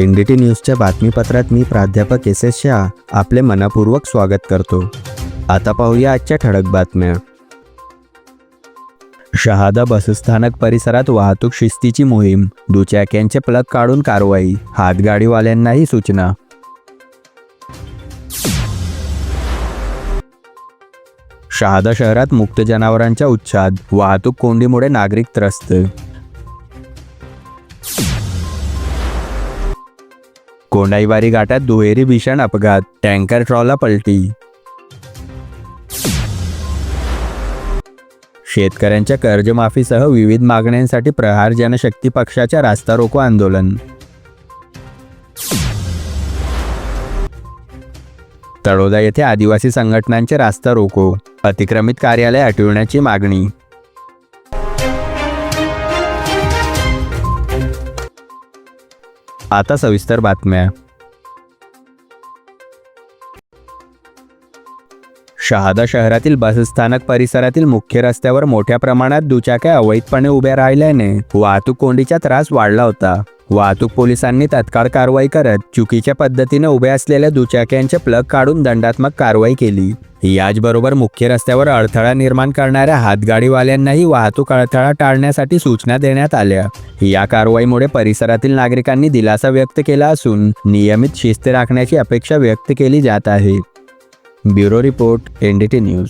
N D T न्यूजच्या बातमीपत्रात मी प्राध्यापक S S Shah आपले मनापूर्वक स्वागत करतो. आता पाहूया आजच्या ठळक बातम्या. शहादा बसस्थानक परिसरात वाहतूक शिस्तीची मोहीम दुचाक्यांचे प्लग काढून कारवाई हातगाडीवाल्यांनाही सूचना. शहादा शहरात मुक्त जनावरांच्या उच्छाद वाहतूक कोंडीमुळे नागरिक त्रस्त. कोंडाईवारी घाटात दुहेरी भीषण अपघात. टँकर ट्रॉला पलटी. शेतकऱ्यांच्या कर्जमाफीसह विविध मागण्यांसाठी प्रहार जनशक्ती पक्षाच्या रास्ता रोको आंदोलन. तळोदा येथे आदिवासी संघटनांचे रास्ता रोको. अतिक्रमित कार्यालय हटविण्याची मागणी. आता सविस्तर बातम्या. शहादा शहरातील बसस्थानक परिसरातील मुख्य रस्त्यावर मोठ्या प्रमाणात दुचाक्या अवैधपणे उभ्या राहिल्याने वाहतूक कोंडीचा त्रास वाढला होता. वाहतूक पोलिसांनी तत्काळ कारवाई करत चुकीच्या पद्धतीने उभ्या असलेल्या दुचाक्यांचे प्लग काढून दंडात्मक कारवाई केली. याचबरोबर मुख्य रस्त्यावर अडथळा निर्माण करणाऱ्या हातगाडीवाल्यांनाही वाहतूक अडथळा टाळण्यासाठी सूचना देण्यात आल्या. या कारवाईमुळे परिसरातील नागरिकांनी दिलासा व्यक्त केला असून नियमित शिस्त राखण्याची अपेक्षा व्यक्त केली जात आहे. Bureau report N D T news.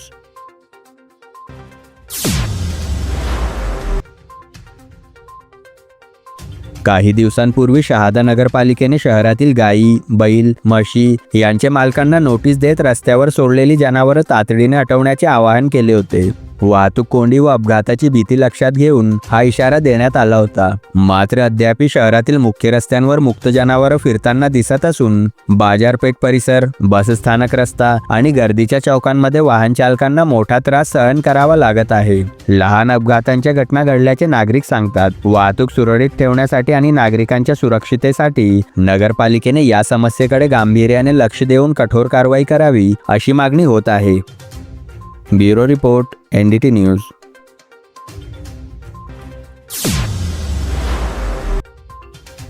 काही दिवसांपूर्वी शहादा नगरपालिकेने शहरातील गायी बैल म्हशी यांच्या मालकांना नोटीस देत रस्त्यावर सोडलेली जनावरं तातडीने हटवण्याचे आवाहन केले होते. वाहतूक कोंडी व अपघाताची भीती लक्षात घेऊन हा इशारा देण्यात आला होता. मात्र अद्याप शहरातील मुख्य रस्त्यांवर मुक्त जनावरं फिरताना दिसत असून बाजारपेठ परिसर बसस्थानक रस्ता आणि गर्दीच्या चौकांमध्ये वाहन चालकांना मोठा त्रास सहन करावा लागत आहे. लहान अपघातांच्या घटना घडल्याचे नागरिक सांगतात. वाहतूक सुरळीत ठेवण्यासाठी आणि नागरिकांच्या सुरक्षितेसाठी नगरपालिकेने या समस्येकडे गांभीर्याने लक्ष देऊन कठोर कारवाई करावी अशी मागणी होत आहे. Bureau report N D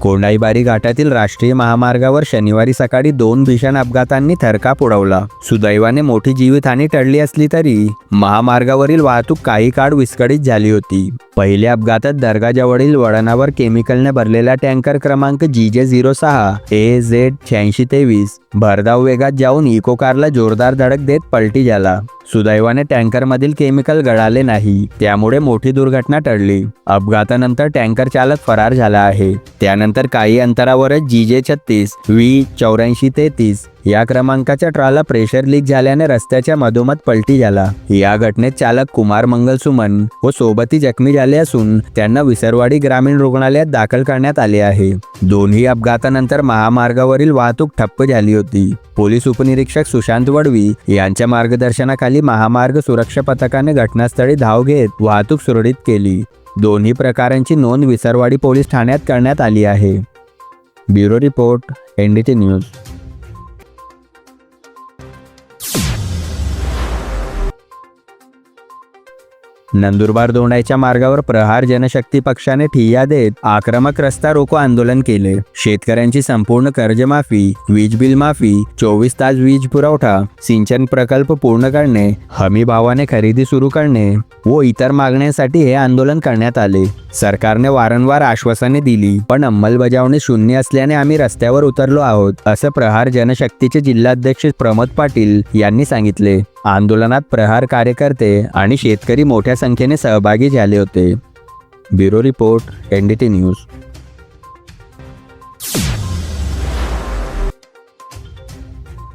Kondaibari घाटातील राष्ट्रीय महामार्गावर शनिवारी सकाळी दोन भीषण अपघातांनी थरकाप उडवला. सुदैवाने मोठी जीवितहानी टळली असली तरी महामार्गावरील वाहतूक काही काळ विस्कळीत झाली होती. पहिल्या अपघातात दर्गाजवळील वळणावर केमिकलने भरलेला टँकर क्रमांक जी जे झिरो सहा ए झेड शहाऐंशी तेवीस भरधाव वेगात जाऊन इको कारला जोरदार धडक देत पलटी झाला. सुदैवाने टँकरमधील केमिकल गळाले नाही त्यामुळे मोठी दुर्घटना टळली. अपघातानंतर टँकर चालक फरार झाला आहे. त्यानंतर काही अंतरावरच जी जे छत्तीस व्ही चौऱ्याऐंशी तेहतीस या क्रमांकाच्या ट्राला प्रेशर लीक झाल्याने रस्त्याच्या मधोमध पलटी झाला. या घटनेत चालक कुमार मंगल सुमन व सोबती जखमी झाले असून त्यांना विसरवाडी ग्रामीण रुग्णालयात दाखल करण्यात आले आहे. दोन्ही अपघातानंतर महामार्गावरील वाहतूक ठप्प झाली होती. पोलीस उपनिरीक्षक सुशांत वडवी यांच्या मार्गदर्शनाखाली महामार्ग सुरक्षा पथकाने घटनास्थळी धाव घेत वाहतूक सुरळीत केली. दोन्ही प्रकारांची नोंद विसरवाडी पोलीस ठाण्यात करण्यात आली आहे. Bureau report NDT news. Nandurbar दोंडाईच्या मार्गावर प्रहार जनशक्ती पक्षाने ठिय्या देत आक्रमक रस्ता रोको आंदोलन केले. शेतकऱ्यांची संपूर्ण कर्जमाफी वीज बिल माफी चोवीस तास वीज पुरवठा सिंचन प्रकल्प पूर्ण करणे हमी भावाने खरेदी सुरू करणे व इतर मागण्यांसाठी हे आंदोलन करण्यात आले. सरकारने वारंवार आश्वासने दिली पण अंमलबजावणी शून्य असल्याने आम्ही रस्त्यावर उतरलो आहोत असं प्रहार जनशक्तीचे जिल्हाध्यक्ष प्रमोद पाटील यांनी सांगितले. आंदोलनात प्रहार कार्यकर्ते आणि शेतकरी मोठ्या संख्येने सहभागी झाले होते. Bureau report N D T news.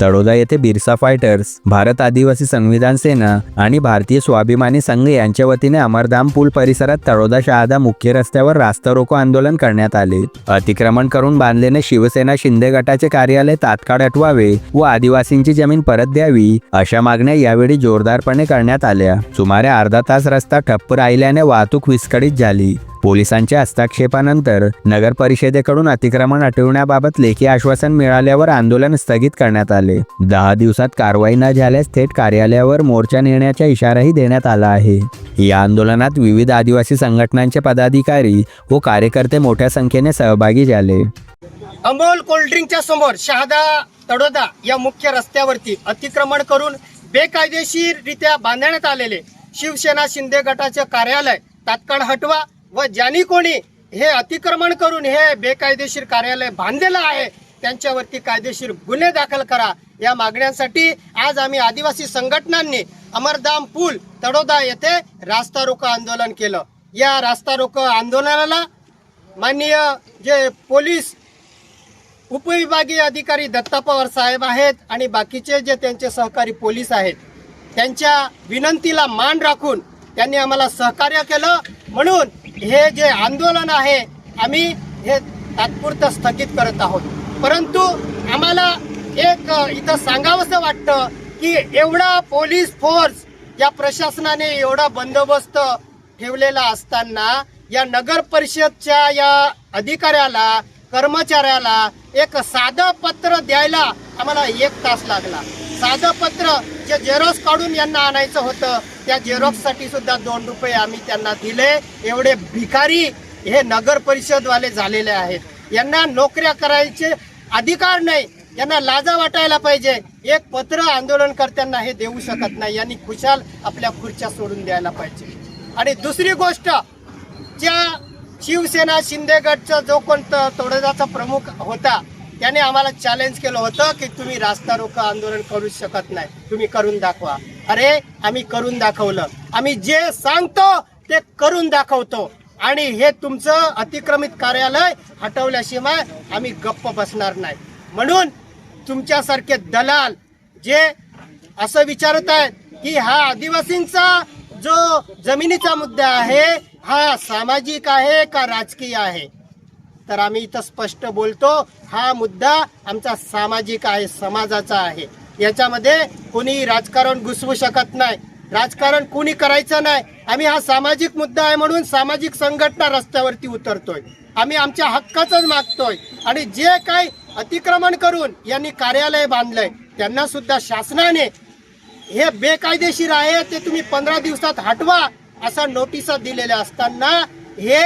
Taloda येथे बिरसा फायटर्स भारत आदिवासी संविधान सेना आणि भारतीय स्वाभिमानी संघ यांच्या वतीने अमरधाम पूल परिसरात तळोदा शहादा मुख्य रस्त्यावर रास्ता रोको आंदोलन करण्यात आले. अतिक्रमण करून बांधलेले शिवसेना शिंदे गटाचे कार्यालय तात्काळ हटवावे व आदिवासींची जमीन परत द्यावी अशा मागण्या यावेळी जोरदारपणे करण्यात आल्या. सुमारे अर्धा तास रस्ता ठप्प राहिल्याने वाहतूक विस्कळीत झाली. पोलिसांच्या हस्तक्षेपानंतर नगर परिषदेकडून अतिक्रमण हटविण्याबाबत लेखी आश्वासन मिळाल्यावर आंदोलन स्थगित करण्यात आले. दहा दिवसात कारवाई न झाल्यास थेट कार्यालयावर मोर्चा नेण्याचा इशाराही देण्यात आला आहे. या आंदोलनात विविध आदिवासी संघटनांचे पदाधिकारी व कार्यकर्ते मोठ्या संख्येने सहभागी झाले. अमोल कोल्ड्रिंकच्या समोर शहादा तडोदा या मुख्य रस्त्यावरती अतिक्रमण करून बेकायदेशीररित्या बांधण्यात आलेले शिवसेना शिंदे गटाचे कार्यालय तात्काळ हटवा व ज्यांनी कोणी हे अतिक्रमण करून हे बेकायदेशीर कार्यालय बांधलेलं आहे त्यांच्यावरती कायदेशीर गुन्हे दाखल करा. या मागण्यांसाठी आज आम्ही आदिवासी संघटनांनी अमरधाम पूल तडोदा येथे रास्ता रोको आंदोलन केलं. या रास्ता रोको आंदोलनाला माननीय जे पोलीस उपविभागीय अधिकारी दत्ता पवार साहेब आहेत आणि बाकीचे जे त्यांचे सहकारी पोलीस आहेत त्यांच्या विनंतीला मान राखून त्यांनी आम्हाला सहकार्य केलं. म्हणून हे जे आंदोलन आहे आम्ही हे तात्पुरतं स्थगित करत आहोत. परंतु आम्हाला एक इथं सांगावंसं वाटतं की एवढा पोलीस फोर्स या प्रशासनाने एवढा बंदोबस्त ठेवलेला असताना या नगर परिषदच्या या अधिकाऱ्याला कर्मचाऱ्याला एक साधं पत्र द्यायला आम्हाला एक तास लागला. साधं पत्र जे झेरॉक्स काढून यांना आणायचं होतं त्या झेरॉक्ससाठी सुद्धा दोन रुपये आम्ही त्यांना दिले. एवढे भिकारी हे नगर परिषदवाले झालेले आहेत. यांना नोकऱ्या करायचे अधिकार नाही. यांना लाजा वाटायला पाहिजे. एक पत्र आंदोलनकर्त्यांना हे देऊ शकत नाही. यांनी खुशाल आपल्या खुर्च्या सोडून द्यायला पाहिजे. आणि दुसरी गोष्ट ज्या शिवसेना शिंदेगडचा जो कोणता तोडजाचा प्रमुख होता त्याने आम्हाला चॅलेंज केलं होतं की तुम्ही रास्ता रोको आंदोलन करू शकत नाही. तुम्ही करून दाखवा. अरे आम्ही करून दाखवलं. आम्ही जे सांगतो ते करून दाखवतो. आणि हे तुमचं अतिक्रमित कार्यालय हटवल्याशिवाय आम्ही गप्प बसणार नाही. म्हणून तुमच्यासारखे दलाल जे असं विचारत आहेत की हा आदिवासींचा जो जमिनीचा मुद्दा आहे हा सामाजिक आहे का राजकीय आहे? तर आम्ही इथं स्पष्ट बोलतो हा मुद्दा आमचा सामाजिक आहे समाजाचा आहे. याच्यामध्ये कोणी राजकारण घुसवू शकत नाही. राजकारण कोणी करायचं नाही. आम्ही हा सामाजिक मुद्दा आहे म्हणून सामाजिक संघटना रस्त्यावरती उतरतोय. आम्ही आमच्या हक्काचंच मागतोय. आणि जे काही अतिक्रमण करून यांनी कार्यालय बांधलंय त्यांना सुद्धा शासनाने हे बेकायदेशीर आहे ते तुम्ही पंधरा दिवसात हटवा असा नोटिसा दिलेल्या असताना हे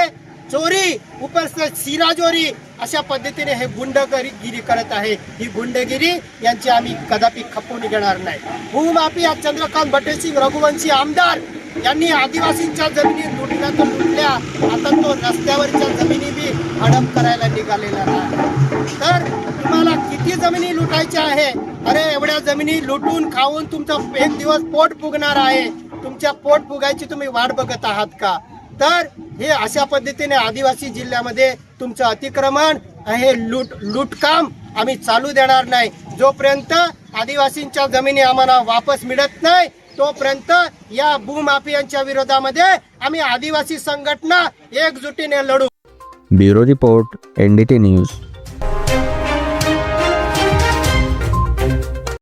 चोरी उपस्थित सिराजोरी अशा पद्धतीने हे गुंडगिरी करत आहे. ही गुंडगिरी यांची आम्ही कदापि खपवून घेणार नाही. भूमाफिया चंद्रकांत बटेसिंग रघुवंशी आमदार यांनी आदिवासींच्या जमिनी लुटल्या तर लुटल्या. आता तो रस्त्यावरच्या जमिनी बी हडप करायला निघालेला आहे तर तुम्हाला किती जमिनी लुटायच्या आहे? अरे एवढ्या जमिनी लुटून खाऊन तुमचा एक दिवस पोट फुगणार आहे. तुमच्या पोट फुगायची तुम्ही वाट बघत आहात का? तर हे अशा पद्धतीने आदिवासी जिल्ह्यामध्ये तुमचं अतिक्रमण हे लूट लूटकाम आम्ही चालू देणार नाही. जोपर्यंत आदिवासींच्या जमिनी आम्हाला वापस मिळत नाही तोपर्यंत या भूमाफियांच्या विरोधामध्ये आम्ही आदिवासी संघटना एकजुटीने लढू. Bureau report NDT news.